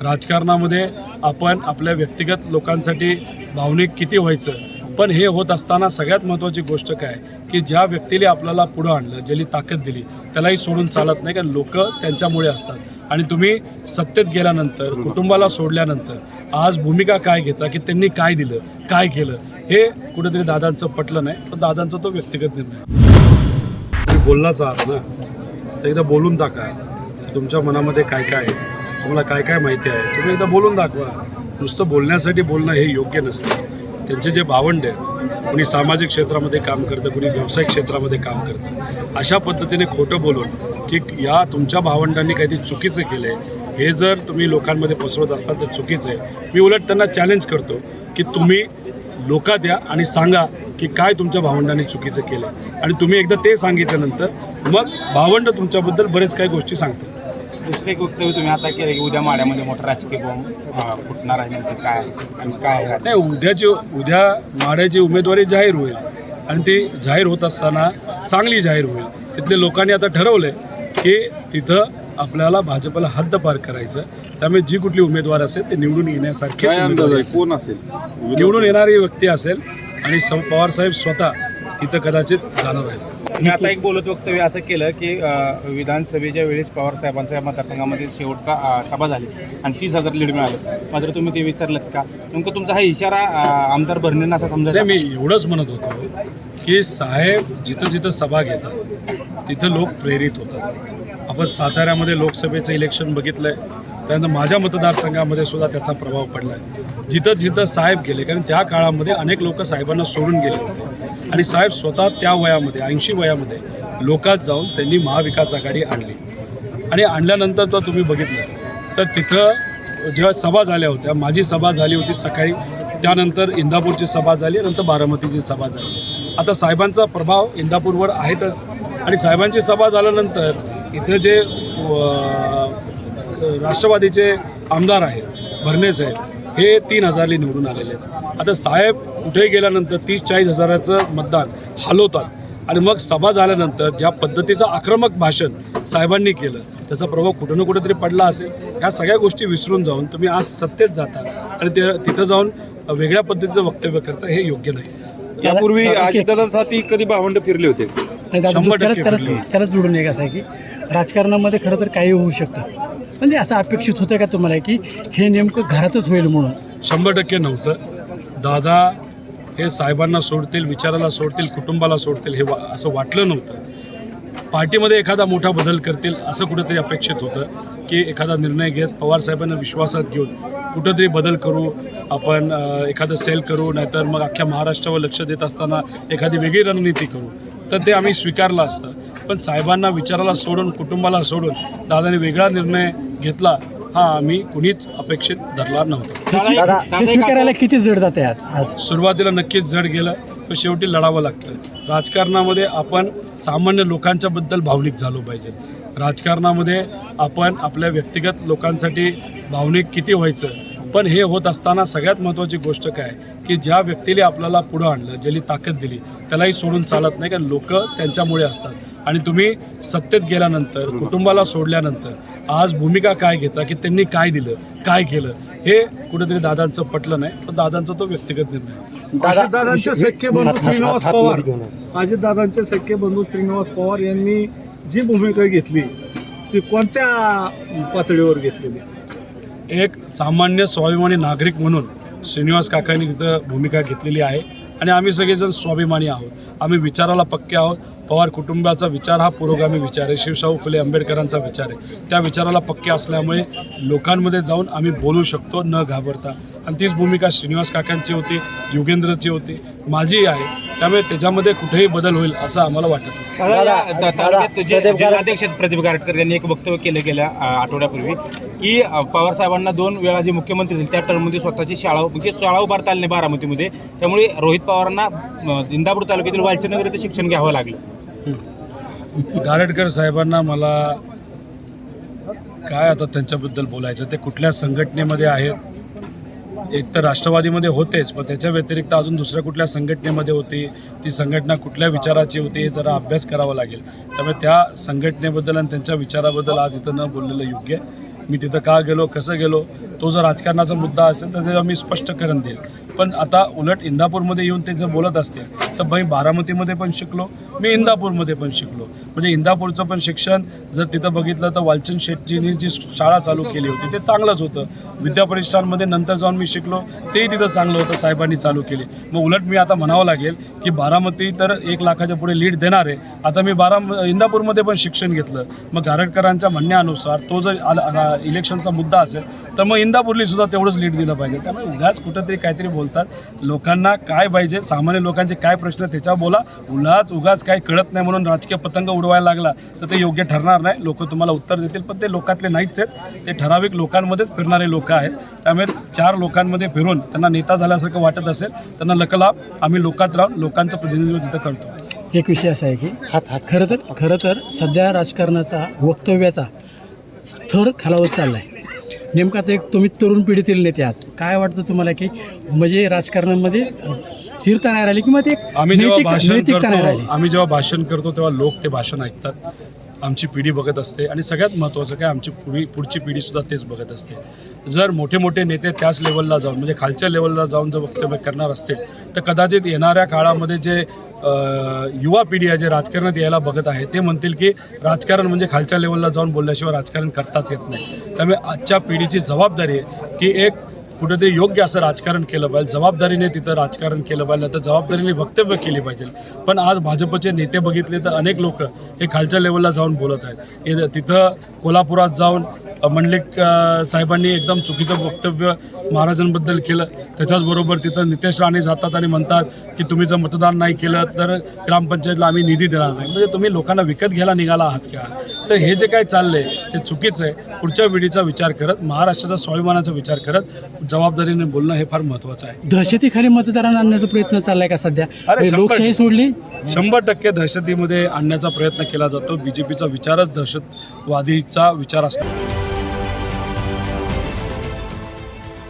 राजकारणामध्ये आपण आपल्या व्यक्तिगत लोकांसाठी भावनिक किती व्हायचं पण हे होत असताना सगळ्यात महत्त्वाची गोष्ट काय की ज्या व्यक्तीने आपल्याला पुढं आणलं ज्याची ताकद दिली त्यालाही सोडून चालत नाही कारण लोक त्यांच्यामुळे असतात. आणि तुम्ही सत्तेत गेल्यानंतर कुटुंबाला सोडल्यानंतर आज भूमिका काय घेता की त्यांनी काय दिलं काय केलं हे कुठेतरी दादांचं पटलं नाही पण दादांचा तो व्यक्तिगत निर्णय. बोललाच आहात ना एकदा बोलून टाका तुमच्या मनामध्ये काय काय आहे. तुम्हाला काय काय माहिती आहे? तुम्ही एकदा बोलून दाखवा. नुसतं बोलण्यासाठी बोलणं हे योग्य नसतं. त्यांचे जे भावंड आहे कुणी सामाजिक क्षेत्रामध्ये काम करतं कुणी व्यावसायिक क्षेत्रामध्ये काम करतं. अशा पद्धतीने खोटं बोलून की या तुमच्या भावंडांनी काहीतरी चुकीचं केलं आहे हे जर तुम्ही लोकांमध्ये पसरवत असाल तर चुकीचं आहे. मी उलट त्यांना चॅलेंज करतो की तुम्ही लोका द्या आणि सांगा की काय तुमच्या भावंडांनी चुकीचं केलं आणि तुम्ही एकदा ते सांगितल्यानंतर मग भावंड तुमच्याबद्दल बरेच काही गोष्टी सांगतात. दुसरं एक वक्तव्य तुम्ही आता केलं की उद्या माड्यामध्ये मोठा राजकीय बॉम्ब फुटणार आहे नेमकं काय आणि काय आहे राजकीय? नाही उद्याची उद्या माड्याची उमेदवारी जाहीर होईल आणि ती जाहीर होत असताना चांगली जाहीर होईल तिथल्या लोकांनी आता ठरवलं आहे की तिथं आपल्याला भाजपला हद्दपार करायचं त्यामुळे जी कुठली उमेदवार असेल ते निवडून येण्यासारखीच काय अंदाज उमेदवारी आहे असेल. कोण असेल निवडून येणारी व्यक्ती असेल आणि सौ पवारसाहेब स्वतः तिथं कदाचित जाणार आहेत तुम्ही आता एक बोलत वक्तव्य असं केलं की विधानसभेच्या वेळेस पवार साहेबांच्या मतदारसंघामध्ये शेवटचा सभा झाली आणि तीस हजार लीड मिळालं. मात्र तुम्ही ते विचारलं का? नेमकं तुमचा हा इशारा आमदार भरणेंना असा समजा मी एवढंच म्हणत होतो की साहेब जिथं जिथं सभा घेतात तिथं लोक प्रेरित होतात. आपण साताऱ्यामध्ये लोकसभेचं इलेक्शन बघितलं आहे त्यानंतर माझ्या मतदारसंघामध्ये सुद्धा त्याचा प्रभाव पडला आहे जिथं जिथं साहेब गेले कारण त्या काळामध्ये अनेक लोक साहेबांना सोडून गेले होते. आणि साहेब स्वतः त्या वयामध्ये ऐंशी वयामध्ये लोकात जाऊन त्यांनी महाविकास आघाडी आणली. आणि आणल्यानंतर तर तुम्ही बघितलं तर तिथं जेव्हा सभा झाल्या होत्या माझी सभा झाली होती सकाळी त्यानंतर इंदापूरची सभा झाली नंतर बारामतीची सभा झाली. आता साहेबांचा प्रभाव इंदापूरवर आहेतच. आणि साहेबांची सभा झाल्यानंतर इथं जे राष्ट्रवादीचे आमदार आहेत भरणे साहेब हे तीन हजारली निवडून आलेले आहेत. आता साहेब कुठेही गेल्यानंतर तीस चाळीस हजाराचं मतदान हलवतात. आणि मग सभा झाल्यानंतर ज्या पद्धतीचं आक्रमक भाषण साहेबांनी केलं त्याचा प्रभाव कुठं ना कुठेतरी पडला असेल ह्या सगळ्या गोष्टी विसरून जाऊन तुम्ही आज सत्तेत जाता आणि ते तिथं जाऊन वेगळ्या पद्धतीचं वक्तव्य करता हे योग्य नाही. यापूर्वी दादा, अजितदादांसाठी कधी भावंड फिरले होते? शंभर टक्के. त्यालाच जोडून एक असं आहे की राजकारणामध्ये खरं तर काही होऊ शकतं. म्हणजे असं अपेक्षित होतं का तुम्हाला की हे नेमकं घरातच होईल म्हणून? शंभर टक्के नव्हतं. दादा हे साहेबांना सोडतील विचाराला सोडतील कुटुंबाला सोडतील हे वा असं वाटलं नव्हतं. पार्टीमध्ये एखादा मोठा बदल करतील असं कुठेतरी अपेक्षित होतं की एखादा निर्णय घेत पवारसाहेबांना विश्वासात घेऊन कुठंतरी बदल करू आपण एखादं सेल करू नाहीतर मग अख्ख्या महाराष्ट्रावर लक्ष देत असताना एखादी वेगळी रणनीती करू. तर ते आम्ही स्वीकारलं असतं. पण साहेबांना विचाराला सोडून कुटुंबाला सोडून दादाने वेगळा निर्णय घेतला हा आम्ही कुणीच अपेक्षित धरला नव्हता. हे स्वीकारायला किती जड जाते आज? आज. सुरुवातीला नक्कीच जड गेलं पण शेवटी लढावं लागतं. राजकारणामध्ये आपण सामान्य लोकांच्या बद्दल भावनिक झालो पाहिजे. राजकारणामध्ये आपण आपल्या व्यक्तिगत लोकांसाठी भावनिक किती व्हायचं पण हे होत असताना सगळ्यात महत्त्वाची गोष्ट काय की ज्या व्यक्तीने आपल्याला पुढं आणलं ज्याची ताकद दिली त्यालाही सोडून चालत नाही कारण लोक त्यांच्यामुळे असतात. आणि तुम्ही सत्तेत गेल्यानंतर कुटुंबाला सोडल्यानंतर आज भूमिका काय घेता की त्यांनी काय दिलं काय केलं हे कुठेतरी दादांचं पटलं नाही पण दादांचा तो व्यक्तिगत निर्णय आहे. अजितदादांचे सख्खे बंधू श्रीनिवास पवार. अजितदादांचे सख्खे बंधू श्रीनिवास पवार यांनी जी भूमिका घेतली ती कोणत्या पातळीवर घेतलेली? एक सामान्य स्वाभिमानी नागरिक म्हणून श्रीनिवास काकांनी तिथं भूमिका घेतलेली आहे. आणि आम्ही सगळेजण स्वाभिमानी आहोत. आम्ही विचाराला पक्के आहोत. पवार कुटुंबाचा विचार हा पुरोगामी विचार आहे. शिवशाहू फुले आंबेडकरांचा विचार आहे. त्या विचाराला पक्के असल्यामुळे लोकांमध्ये जाऊन आम्ही बोलू शकतो न घाबरता. आणि तीच भूमिका श्रीनिवास काकांची होती युगेंद्रची होती. माझी आहे. त्यामुळे त्याच्यामध्ये कुठेही बदल होईल असं आम्हाला वाटत. प्रदीप गारटकर यांनी एक वक्तव्य केलं गेल्या आठवड्यापूर्वी की अ, पवार साहेबांना दोन वेळा जे मुख्यमंत्री झाले त्या टर्ममध्ये स्वतःची शाळा म्हणजे शाळा उभारता आली नाही बारामतीमध्ये. त्यामुळे रोहित पवारांना इंदापूर तालुक्यातील वालचंदनगर इथं शिक्षण घ्यावं लागलं. गारडकर साहेबांना मला काय आता त्यांच्याबद्दल बोलायचं? ते कुठल्या संघटनेमध्ये आहेत? एक तर राष्ट्रवादीमध्ये होतेच पण त्याच्या व्यतिरिक्त अजून दुसऱ्या कुठल्या संघटनेमध्ये होती? ती संघटना कुठल्या विचाराची होती हे जरा अभ्यास करावा लागेल. त्यामुळे त्या संघटनेबद्दल आणि त्यांच्या विचाराबद्दल आज इथं न बोललेलं योग्य आहे. मी तिथं का गेलो कसं गेलो तो जर राजकारणाचा मुद्दा असेल तर ते मी स्पष्टकरण देईल. पण आता उलट इंदापूरमध्ये येऊन ते जर बोलत असतील तर भाई बारामतीमध्ये पण शिकलो मी इंदापूरमध्ये पण शिकलो. म्हणजे इंदापूरचं पण शिक्षण जर तिथं बघितलं तर वालचंद शेटजींनी जी शाळा चालू केली होती ते चांगलंच होतं. विद्यापरिषदांमध्ये नंतर जाऊन मी शिकलो तेही तिथं चांगलं होतं साहेबांनी चालू केली. मग उलट मी आता म्हणावं लागेल की बारामती तर एक लाखाच्या पुढे लीड देणार आहे. आता मी बारा इंदापूरमध्ये पण शिक्षण घेतलं. मग गारटकरांच्या म्हणण्यानुसार तो जर आला- इलेक्शनचा मुद्दा असेल तर मग इंदापूरली सुद्धा तेवढंच लीड दिलं पाहिजे. त्यामुळे उद्याच कुठंतरी काहीतरी बोल बोलतात. लोकांना काय पाहिजे सामान्य लोकांचे काय प्रश्न त्याच्यावर बोला. उलाच उगाच काय कळत नाही म्हणून राजकीय पतंग उडवायला लागला तर ते योग्य ठरणार नाही. लोक तुम्हाला उत्तर देतील पण ते लोकातले नाहीच आहेत. ते ठराविक लोकांमध्येच फिरणारे लोक आहेत. त्यामुळे चार लोकांमध्ये फिरून त्यांना नेता झाल्यासारखं वाटत असेल त्यांना लकलाभ आम्ही लोकात राहून लोकांचं प्रतिनिधित्व तिथं करतो. एक विषय असा आहे की हात हात. खरं तर खरं तर सध्या राजकारणाचा वक्तव्याचा थर खालावत चालला आहे नेमका ते एक तुम्ही तरुण पिढीतील नेते आहात. काय वाटतं तुम्हाला की म्हणजे राजकारणामध्ये स्थिरता नाही राहिली किंवा ते आम्ही जेव्हा नैतिक- भाषण नैतिकता नाही करतो राहिली? आम्ही जेव्हा भाषण करतो तेव्हा लोक ते भाषण ऐकतात. आमची पिढी बघत असते आणि सगळ्यात महत्त्वाचं काय आमची पुढी पुढची पिढीसुद्धा तेच बघत असते. जर मोठे मोठे नेते त्याच लेवलला जाऊन म्हणजे खालच्या लेवलला जाऊन जर वक्तव्य करणार असतील तर कदाचित येणाऱ्या काळामध्ये जे युवा पिढी आहे जे राजकारणात यायला बघत आहे ते म्हणतील की राजकारण म्हणजे खालच्या लेवलला जाऊन बोलल्याशिवाय राजकारण करताच येत नाही. त्यामुळे आजच्या पिढीची जबाबदारी आहे की एक कुठेतरी योग्य असं राजकारण केलं पाहिजे. जबाबदारीने तिथं राजकारण केलं पाहिजे तर जबाबदारीने वक्तव्य केली पाहिजे. पण आज भाजपचे नेते बघितले तर अनेक लोक हे खालच्या लेवलला जाऊन बोलत आहेत. तिथं कोल्हापुरात जाऊन मंडलिक साहेबांनी एकदम चुकीचं वक्तव्य महाराजांबद्दल केलं. त्याच्याचबरोबर तिथं नितेश राणे जातात आणि म्हणतात की तुम्ही जर मतदान नाही केलं तर ग्रामपंचायतला आम्ही निधी देणार नाही. म्हणजे तुम्ही लोकांना विकत घ्यायला निघाला आहात का? तर हे जे काय चाललंय ते चुकीचं आहे. पुढच्या पिढीचा विचार करत महाराष्ट्राचा स्वाभिमानाचा विचार करत जबाबदारीने बोलणं हे फार महत्त्वाचं आहे. दहशतीखाली मतदारांना आणण्याचा प्रयत्न चाललाय का सध्या? शंभर लोकशाही. सोडली? शंभर टक्के दहशतीमध्ये आणण्याचा प्रयत्न केला जातो. बी जे पीचा विचारच दहशतवादीचा विचार असतो.